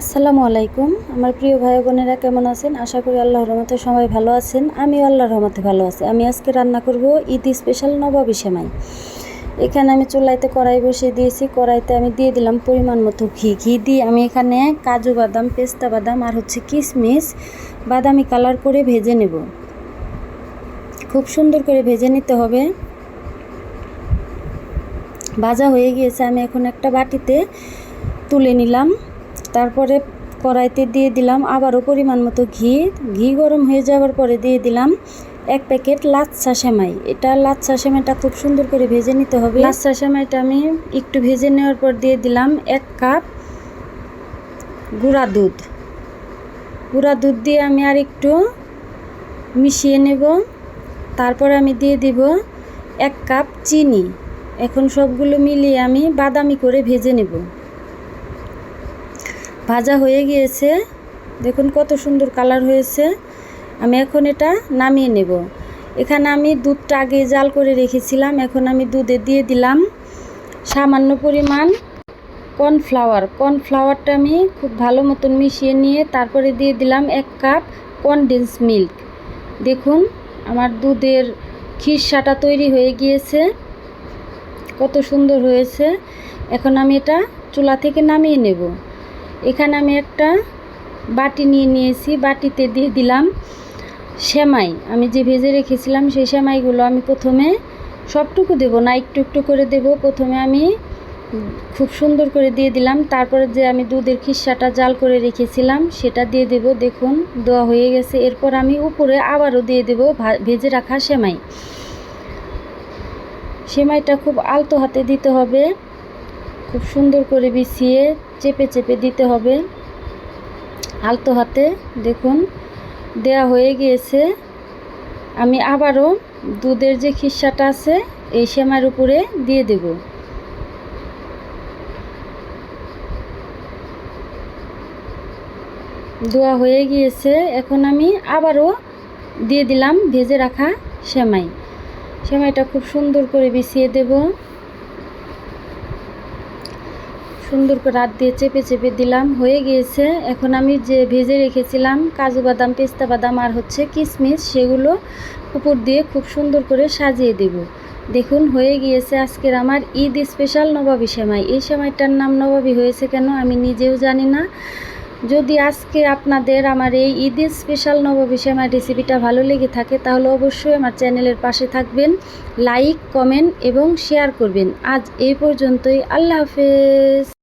আসসালামু আলাইকুম। আমার প্রিয় ভাই বোনেরা কেমন আছেন? আশা করি আল্লাহর রহমতে সবাই ভালো আছেন। আমিও আল্লাহর রহমতে ভালো আছি। আমি আজকে রান্না করব ঈদ স্পেশাল নবাবি সেমাই। এখানে আমি চুলাইতে কড়াই বসিয়ে দিয়েছি। কড়াইতে আমি দিয়ে দিলাম পরিমাণ মতো ঘি। ঘি দিয়ে আমি এখানে কাজু বাদাম, পেস্তা বাদাম আর হচ্ছে কিশমিশ বাদামি কালার করে ভেজে নেব। খুব সুন্দর করে ভেজে নিতে হবে। ভাজা হয়ে গিয়েছে। আমি এখন একটা বাটিতে তুলে নিলাম। তারপরে কড়াইতে দিয়ে দিলাম আবারও পরিমাণ মতো ঘি। ঘি গরম হয়ে যাওয়ার পরে দিয়ে দিলাম এক প্যাকেট লাচ্ছা সেমাই। এটা লাচ্ছা সেমাইটা খুব সুন্দর করে ভেজে নিতে হবে। লাচ্ছা সেমাইটা আমি একটু ভেজে নেওয়ার পর দিয়ে দিলাম এক কাপ গুঁড়া দুধ। গুঁড়া দুধ দিয়ে আমি আর একটু মিশিয়ে নেব। তারপর আমি দিয়ে দিব এক কাপ চিনি। এখন সবগুলো মিলিয়ে আমি বাদামি করে ভেজে নেব। ভাজা হয়ে গিয়েছে। দেখুন কত সুন্দর কালার হয়েছে। আমি এখন এটা নামিয়ে নেব। এখানে আমি দুধটা আগে জাল করে রেখেছিলাম। এখন আমি দুধে দিয়ে দিলাম সামান্য পরিমাণ কর্নফ্লাওয়ার। কর্নফ্লাওয়ারটা আমি খুব ভালো মতন মিশিয়ে নিয়ে তারপরে দিয়ে দিলাম এক কাপ কনডেন্স মিল্ক। দেখুন আমার দুধের খিরসাটা তৈরি হয়ে গিয়েছে। কত সুন্দর হয়েছে। এখন আমি এটা চুলা থেকে নামিয়ে নেব। এখানে আমি একটা বাটি নিয়ে নিয়েছি, বাটিতে দিয়ে দিলাম সেমাই। আমি যে ভেজে রেখেছিলাম সেই সেমাইগুলো আমি প্রথমে সবটুকু দেব না, একটু একটু করে দেব। প্রথমে আমি খুব সুন্দর করে দিয়ে দিলাম। তারপরে যে আমি দুধের খিসাটা জাল করে রেখেছিলাম সেটা দিয়ে দেব। দেখুন, দেওয়া হয়ে গেছে। এরপর আমি উপরে আবারও দিয়ে দেব ভেজে রাখা সেমাই। সেমাইটা খুব আলতো হাতে দিতে হবে। খুব সুন্দর করে বিছিয়ে চেপে চেপে দিতে হবে। আলতো হাতে, দেখুন, দেয়া হয়ে গিয়েছে। আমি আবারও দুধের যে খিসাটা আছে, এই সেমাইয়ের উপরে দিয়ে দেব। দোয়া হয়ে গিয়েছে, এখন আমি আবারও দিয়ে দিলাম ভেজে রাখা সেমাই। সেমাইটা খুব সুন্দর করে বিছিয়ে দেব। সুন্দর করে রাত দিয়ে চেপে চেপে দিলাম, হয়ে গিয়েছে। এখন আমি যে ভেজে রেখেছিলাম, কাজু বাদাম, পেস্তা বাদাম আর হচ্ছে কিশমিশ, সেগুলো উপর দিয়ে খুব সুন্দর করে সাজিয়ে দেব। দেখুন, হয়ে গিয়েছে আজকের আমার ঈদ স্পেশাল নবাবী সেমাই। এই সেমাইটার নাম নবাবী হয়েছে কেন আমি নিজেও জানি না। যদি আজকে আপনাদের আমার এই ঈদের স্পেশাল নবাবী সেমাই রেসিপিটা ভালো লেগে থাকে, তাহলে অবশ্যই আমার চ্যানেলের পাশে থাকবেন, লাইক, কমেন্ট এবং শেয়ার করবেন। আজ এই পর্যন্তই, আল্লাহ হাফেজ।